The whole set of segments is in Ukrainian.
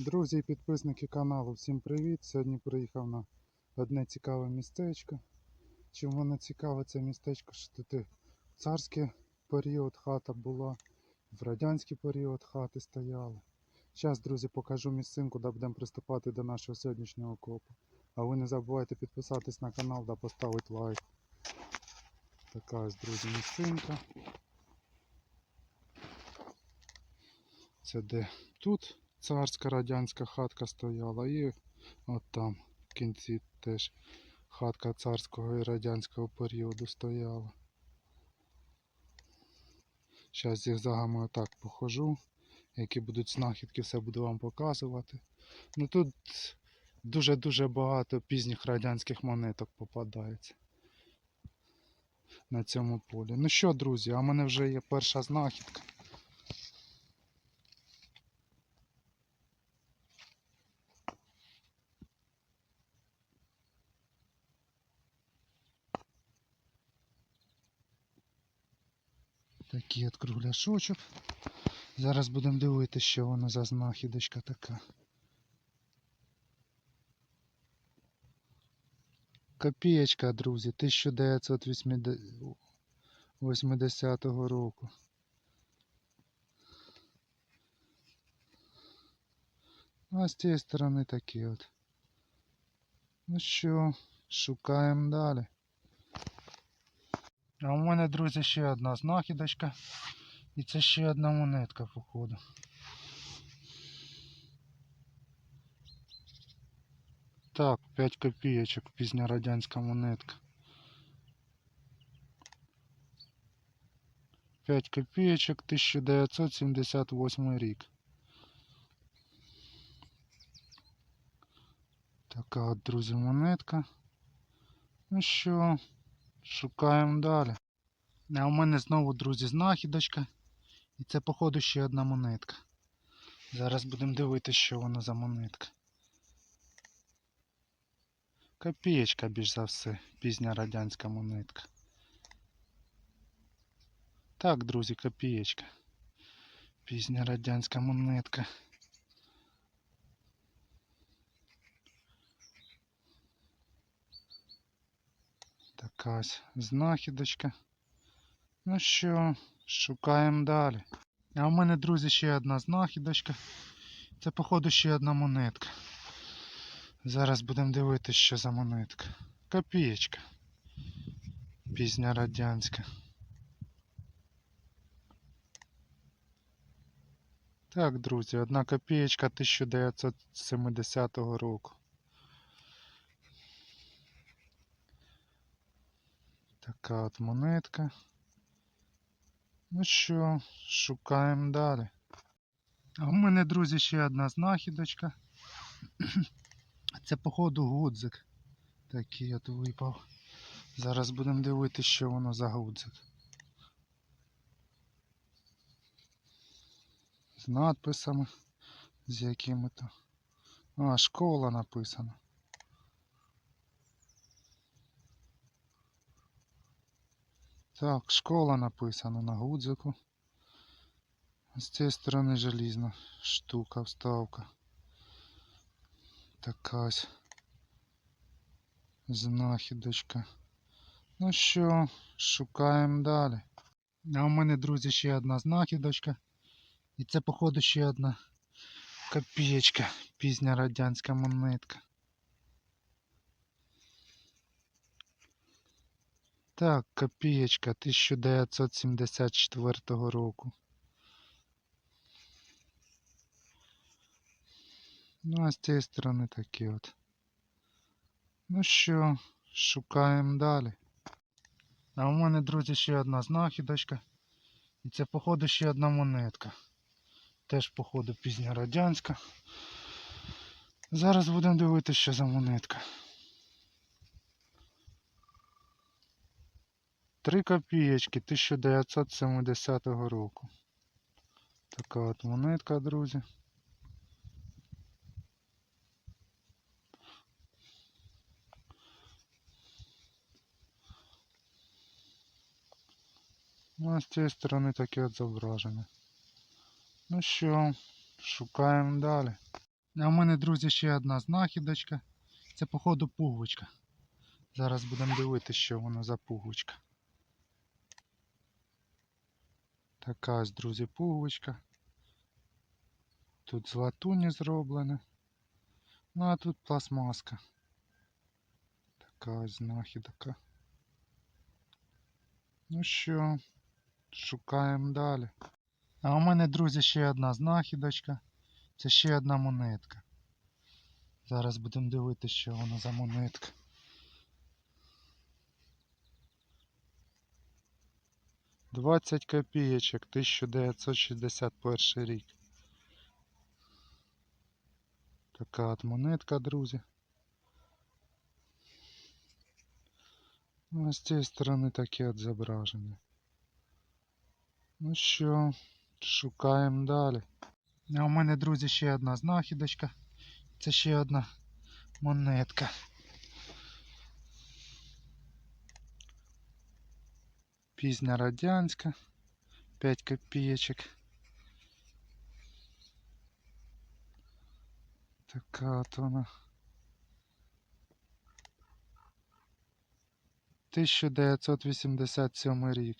Друзі і підписники каналу, всім привіт! Сьогодні приїхав на одне цікаве містечко. Чим воно цікаве це містечко, що тут в царський період хата була, в радянський період хати стояли. Зараз, друзі, покажу місцинку, де будемо приступати до нашого сьогоднішнього копу. А ви не забувайте підписатись на канал та поставити лайк. Така ось, друзі, місцинка. Це де тут царська радянська хатка стояла і от там в кінці теж хатка царського і радянського періоду стояла. Зараз їх загами отак похожу. Які будуть знахідки, все буду вам показувати. Ну тут дуже-дуже багато пізніх радянських монеток попадається на цьому полі. Ну що, друзі, а в мене вже є перша знахідка. Такий от кругляшочок. Зараз будемо дивитися, що воно за знахідочка така. Копієчка, друзі, 1980 року. Ну, А з цієї сторони такі от. Ну що, шукаємо далі. А у мене, друзі, ще одна знахідочка. І це ще одна монетка, походу. Так, 5 копійочок, пізня радянська монетка. 5 копійочок, 1978 рік. Така от, друзі, монетка. Ну що, шукаємо далі. А у мене знову, друзі, знахідочка. І це, походу, ще одна монетка. Зараз будемо дивитися, що воно за монетка. Копієчка більш за все, пізня радянська монетка. Так, друзі, копієчка. Пізня радянська монетка. Така ось знахідочка. Ну що, шукаємо далі. А у мене, друзі, ще одна знахідочка. Це, походу, ще одна монетка. Зараз будемо дивитися, що за монетка. Копієчка. Пізня радянська. Так, друзі, одна копієчка 1970 року. Така от монетка. Ну що, шукаємо далі. А у мене, друзі, ще одна знахідочка. Це, походу, гудзик. Такий от випав. Зараз будемо дивитися, що воно за гудзик. З надписами, з якими то. А, школа написана. Так, школа написана на гудзику. З цієї сторони желізна штука, вставка. Така ось знахідочка. Ну що, шукаємо далі. А у мене, друзі, ще одна знахідочка. І це, походу, ще одна копієчка, пізня радянська монетка. Так, копієчка 1974 року. Ну, а з цієї сторони такі от. Ну що, шукаємо далі. А у мене, друзі, ще одна знахідочка. І це, походу, ще одна монетка. Теж, походу, пізня радянська. Зараз будемо дивитися, що за монетка. Три копієчки 1970 року. Така от монетка, друзі. Ну, а з цієї сторони таке от зображення. Ну що, шукаємо далі. А у мене, друзі, ще одна знахідочка. Це, походу, пуговичка. Зараз будемо дивитися, що воно за пуговичка. Така ось, друзі, пуговичка. Тут з латуні зроблена. Ну а тут пластмаска. Така ось знахідка. Ну що, шукаємо далі. А у мене, друзі, ще одна знахідочка. Це ще одна монетка. Зараз будемо дивитися, що вона за монетка. Двадцять копійочок, 1961 рік. Така от монетка, друзі. Ну, а з цієї сторони таке от зображення. Ну що, шукаємо далі. А у мене, друзі, ще одна знахідочка. Це ще одна монетка. Пізня радянська. 5 копійочок. Така от вона. 1987 рік.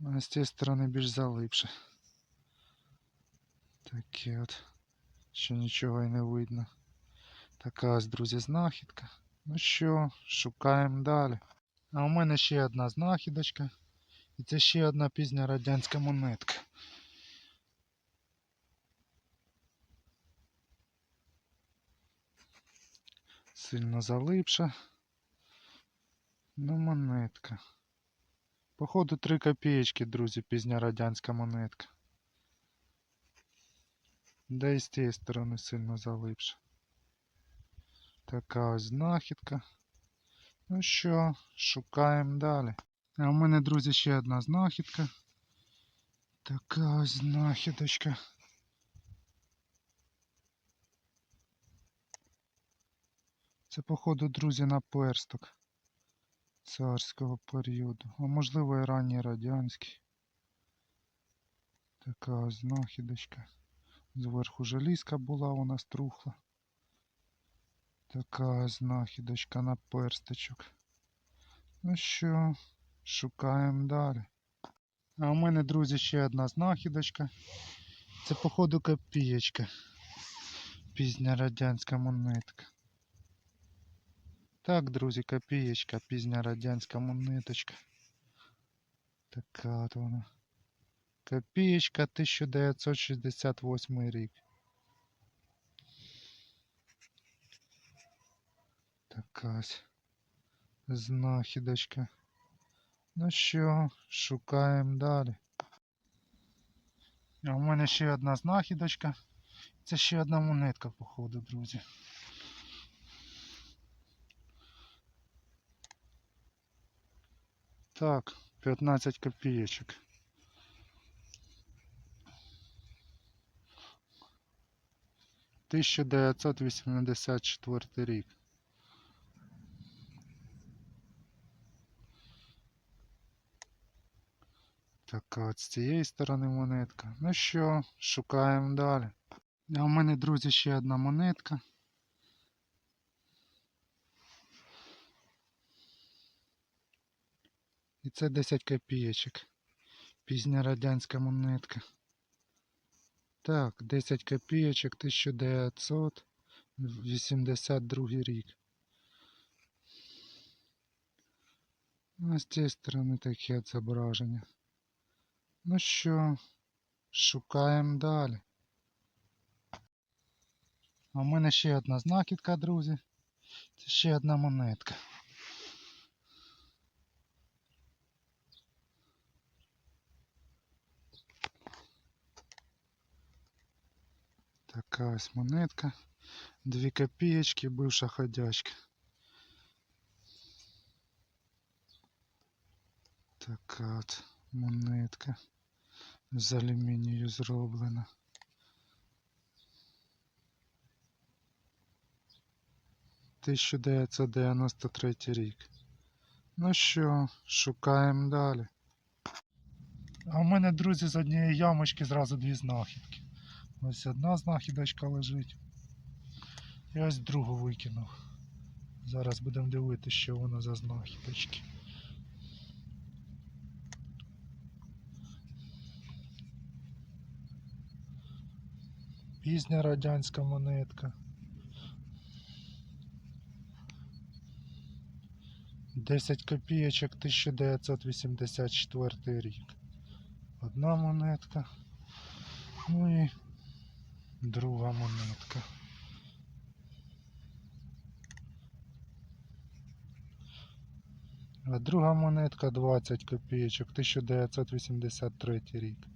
А з цієї сторони більш залипше. Таке от. Ще нічого і не видно. Така ось, друзі, знахідка. Ну що, шукаємо далі. А у мене ще одна знахідочка. І це ще одна пізня радянська монетка. Сильно залипша. Ну, монетка. Походу 3 копієчки, друзі, пізня радянська монетка. Да і з тієї сторони сильно залипша. Така ось знахідка. Ну що, шукаємо далі. А у мене, друзі, ще одна знахідка. Така ось знахідочка. Це, походу, друзі, наперсток царського періоду. А можливо і ранній радянський. Така ось знахідочка. Зверху желізка була у нас трухла. Така знахідочка на персточок. Ну що, шукаємо далі. А у мене, друзі, ще одна знахідочка. Це, походу, копієчка. Пізня радянська монетка. Так, друзі, копієчка, пізня радянська монеточка. Така от вона. Копієчка 1968 рік. Така ось знахідочка. Ну що, шукаємо далі. А у мене ще одна знахідочка. Це ще одна монетка, походу, друзі. Так, 15 копеечек. Тисяча дев'ятсот вісімдесят четвертий рік. Така от з цієї сторони монетка. Ну що, шукаємо далі. А у мене, друзі, ще одна монетка. І це 10 копійочок. Пізня радянська монетка. Так, 10 копійочок 1982 рік. А з цієї сторони таке зображення. Ну що, шукаємо далі. А в мене ще одна знахідка, друзі. Це ще одна монетка. Така ось монетка. Дві копієчки, бивша ходячка. Така от монетка. З алюмінію зроблена. Третій рік. Ну що, шукаємо далі. А в мене, друзі, з однієї ямочки зразу дві знахідки. Ось одна знахідочка лежить. І ось другу викинув. Зараз будемо дивитися, що воно за знахідочки. Пізня радянська монетка. 10 копійочок 1984 рік. Одна монетка. Ну і друга монетка. А друга монетка 20 копійочок 1983 рік.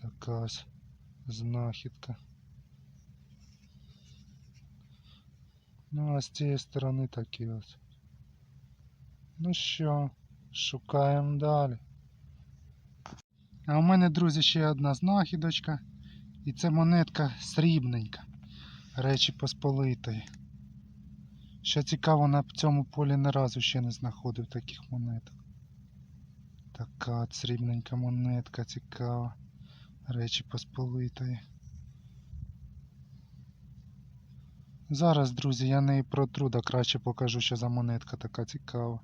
Така ось знахідка. Ну а з цієї сторони такі ось. Ну що, шукаємо далі. А у мене, друзі, ще одна знахідочка. І це монетка срібненька. Речі Посполитої. Що цікаво, на цьому полі ні разу ще не знаходив таких монеток. Така от срібненька монетка цікава. Речі Посполитої. Зараз, друзі, я неї протру, да краще покажу, що за монетка така цікава.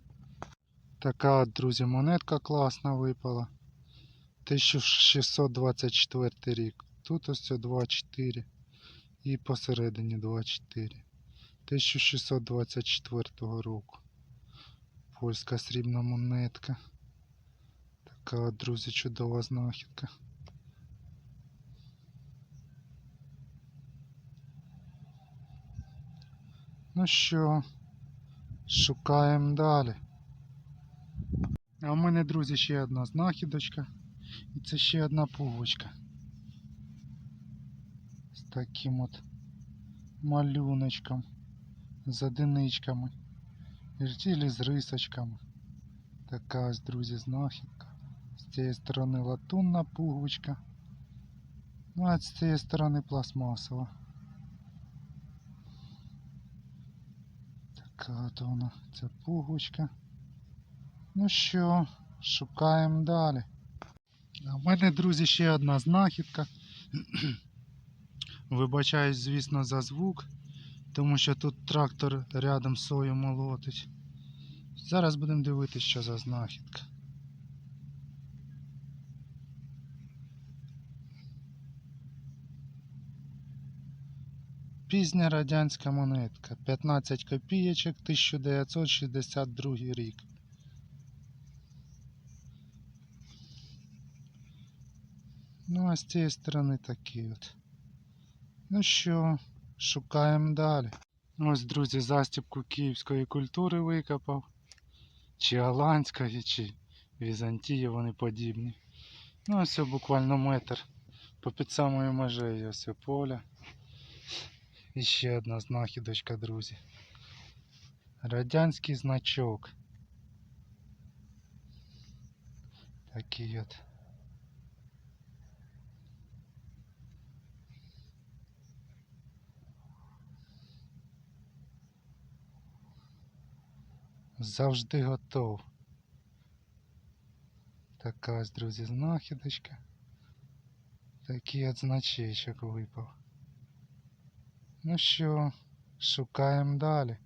Така друзі, монетка класна випала. 1624 рік. Тут ось це 2,4 і посередині 2,4. 1624 року. Польська срібна монетка. Така друзі, чудова знахідка. Що, шукаємо далі. А у мене, друзі, ще одна знахідочка. І це ще одна пуговичка. З таким от малюночком, з одиничками. Ілі з рисочками. Така ось, друзі, знахідка. З цієї сторони латунна пуговичка. Ну а з цієї сторони пластмасова. Вона, ця пуговичка. Ну що, шукаємо далі. А в мене, друзі, ще одна знахідка. Вибачаюсь, звісно, за звук, тому що тут трактор рядом сою молотить. Зараз будемо дивитися, що за знахідка. Пізня радянська монетка. 15 копійочок 1962 рік. Ну, а з цієї сторони такі от. Ну що, шукаємо далі. Ось, друзі, застібку київської культури викопав. Чи голландської, чи Візантії вони подібні. Ну, ось буквально метр. Попід самою межею ось поля. І ще одна знахідочка, друзі. Радянський значок. Такий от. Завжди готов. Така ось, друзі, знахідочка. Такий от значечок випав. Ну що, шукаємо далі.